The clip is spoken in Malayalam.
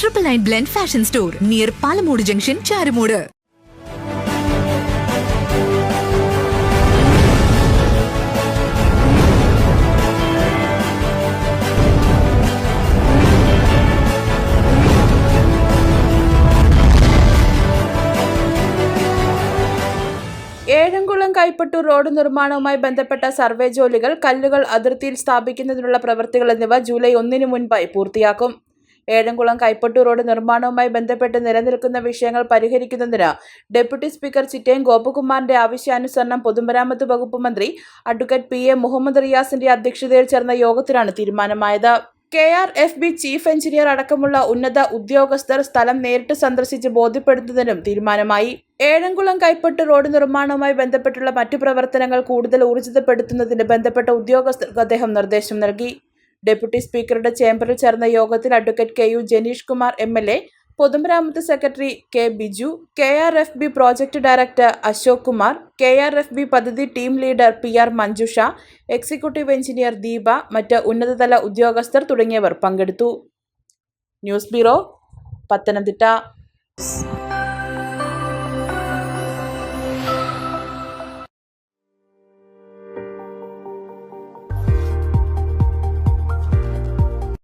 Triple nine blend fashion store near Palamoodu junction Charummoodu Ezhamkulam Kaipattoor road നിർമ്മാണവുമായി ബന്ധപ്പെട്ട സർവേ ജോലികൾ കല്ലുകൾ അതിർത്തിയിൽ സ്ഥാപിക്കുന്നതിനുള്ള പ്രവൃത്തികൾ എന്നിവ ജൂലൈ ഒന്നിന് മുൻപായി പൂർത്തിയാക്കും. ഏഴംകുളം കൈപ്പട്ടൂർ റോഡ് നിർമ്മാണവുമായി ബന്ധപ്പെട്ട് നിലനിൽക്കുന്ന വിഷയങ്ങൾ പരിഹരിക്കുന്നതിന് ഡെപ്യൂട്ടി സ്പീക്കർ ചിറ്റയം ഗോപകുമാറിന്റെ ആവശ്യാനുസരണം പൊതുമരാമത്ത് വകുപ്പ് മന്ത്രി അഡ്വക്കേറ്റ് പി എ മുഹമ്മദ് റിയാസിന്റെ അധ്യക്ഷതയിൽ ചേർന്ന യോഗത്തിലാണ് തീരുമാനമായത്. K R F B chief engineer അടക്കമുള്ള ഉന്നത ഉദ്യോഗസ്ഥർ സ്ഥലം നേരിട്ട് സന്ദർശിച്ച് ബോധ്യപ്പെടുത്തുന്നതിനും തീരുമാനമായി. ഏഴംകുളം കൈപ്പട്ട് റോഡ് നിർമ്മാണവുമായി ബന്ധപ്പെട്ടുള്ള മറ്റു പ്രവർത്തനങ്ങൾ കൂടുതൽ ഊർജിതപ്പെടുത്തുന്നതിന് ബന്ധപ്പെട്ട ഉദ്യോഗസ്ഥർക്ക് അദ്ദേഹം നിർദ്ദേശം നൽകി. ഡെപ്യൂട്ടി സ്പീക്കറുടെ ചേംബറിൽ ചേർന്ന യോഗത്തിൽ advocate K U Janeesh Kumar M L A പൊതുമരാമത്ത് secretary K Biju K R F B project director Ashok Kumar K R F B പദ്ധതി team leader P R Manjusha executive engineer Deepa മറ്റ് ഉന്നതതല ഉദ്യോഗസ്ഥർ തുടങ്ങിയവർ പങ്കെടുത്തു. News bureau Pathanamthitta.